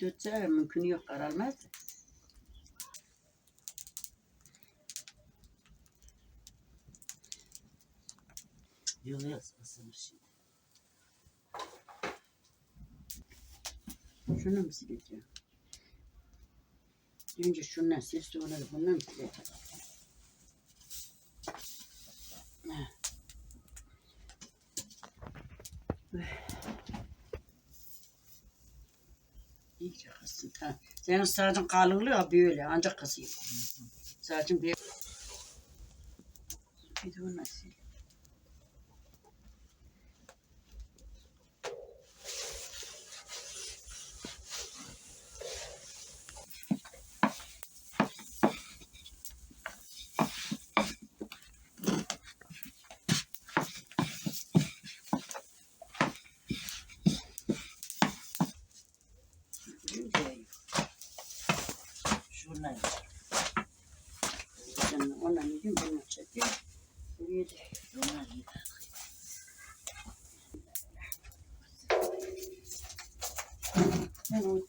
dötse mümkün yok kararmaz. Yok ısınır şimdi. Şunu mu sileceğim? Önce şundan sil sonra da bundan sileceğim? Heh. İyice kızsın. Ha. Senin saçın kalınlığı böyle ancak kısıyor. Saçın böyle. Bir de onu sil. والله والله